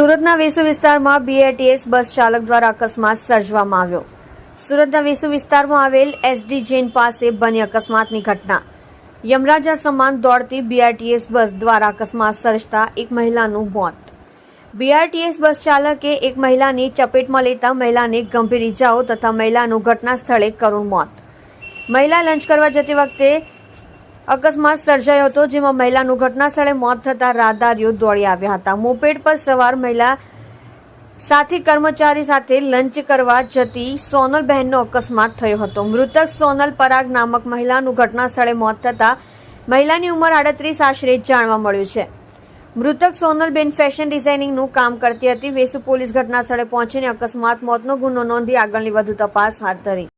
સુરતના વેસુ વિસ્તારમાં BRTS bus ચાલક દ્વારા અકસ્માત સર્જવામાં આવ્યો. સુરતના વેસુ વિસ્તારમાં આવેલ એસડી જૈન પાસે બની અકસ્માતની ઘટના. યમરાજા સમાન દોડતી બીઆરટીએસ બસ દ્વારા અકસ્માત સર્જતા એક મહિલાનું મોત. બીઆરટીએસ બસ ચાલકે એક મહિલાની ચપેટમાં લેતા મહિલાને ગંભીર ઇજાઓ તથા મહિલાનું ઘટના સ્થળે કરુણ મોત. મહિલા લંચ કરવા જતી વખતે અકસ્માત સર્જાયો હતો, જેમાં મહિલાનું ઘટના સ્થળે મોત થતા રાહદારીઓ દોડી આવ્યા હતા. મોપેડ પર સવાર મહિલા સાથી કર્મચારી સાથે લંચ કરવા જતી સોનલ બહેનનો અકસ્માત થયો હતો. મૃતક સોનલ પરાગ નામક મહિલાનું ઘટના સ્થળે મોત થતા મહિલાની ઉંમર આડત્રીસ આશરે જાણવા મળ્યું છે. મૃતક સોનલબેન ફેશન ડિઝાઇનિંગનું કામ કરતી હતી. વેસુ પોલીસ ઘટના સ્થળે પહોંચીને અકસ્માત, મોતનો ગુનો નોંધી આગળની વધુ તપાસ હાથ ધરી.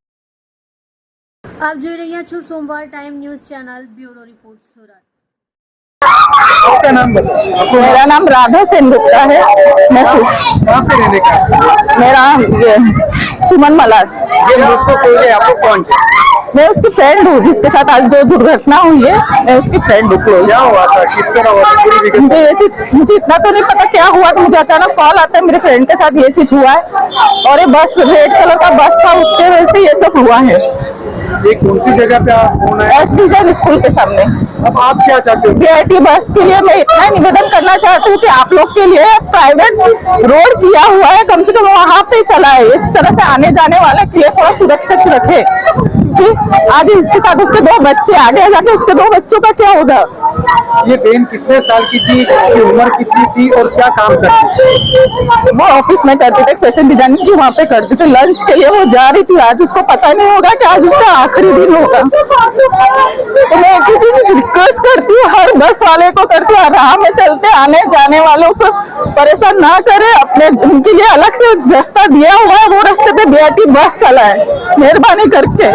આપ જોઈ રહ્યા છો સોમવાર Time News channel bureau report Surat आपका नाम बताओ मेरा नाम राधा सेन गुप्ता है मैं सु, कहाँ पे रहने का है? मेरा ये, सुमन मलार ये मृत्यु कोई है आपको कौन है मैं उसकी फ्रेंड हूँ जिसके साथ आज जो दुर्घटना हुई है मैं उसकी फ्रेंड हूँ close। क्या हुआ था किस तरह हुआ था पूरी विगत मुझे ये चीज मुझे इतना तो नहीं पता क्या हुआ तो मुझे अचानक कॉल आता है मेरे फ्रेंड के साथ ये चीज हुआ है और ये बस रेड कलर का बस था उसके वजह से ये सब हुआ है ये कौन सी जगह पे आप है एस स्कूल के सामने। अब आप क्या चाहते हो? बीआईटी बस के लिए मैं इतना निवेदन करना चाहती हूँ कि आप लोग के लिए प्राइवेट रोड दिया हुआ है। कम से कम वहाँ पे चला है इस तरह से आने जाने वाले के लिए थोड़ा सुरक्षित रखे। कि आज इसके साथ उसके दो बच्चे आगे जाके उसके दो बच्चों का क्या होगा? ये बहन कितने साल की थी उसकी उम्र कितनी थी और क्या काम करती थी? वो ऑफ़िस में करते थे फ़ैशन डिज़ाइनिंग की वहाँ पे करते थे लंच के लिए वो जा रही थी आज उसको पता नहीं होगा कि आज उसका आखिरी दिन होगा। तो मैं एक ही चीज़ रिक्वेस्ट करती हूँ हर बस वाले को करती हूँ राह में चलते आने जाने वालों को परेशान ना करे अपने उनके लिए अलग से रास्ता दिया हुआ है वो रास्ते पे बीआरटी बस चलाए मेहरबानी करके।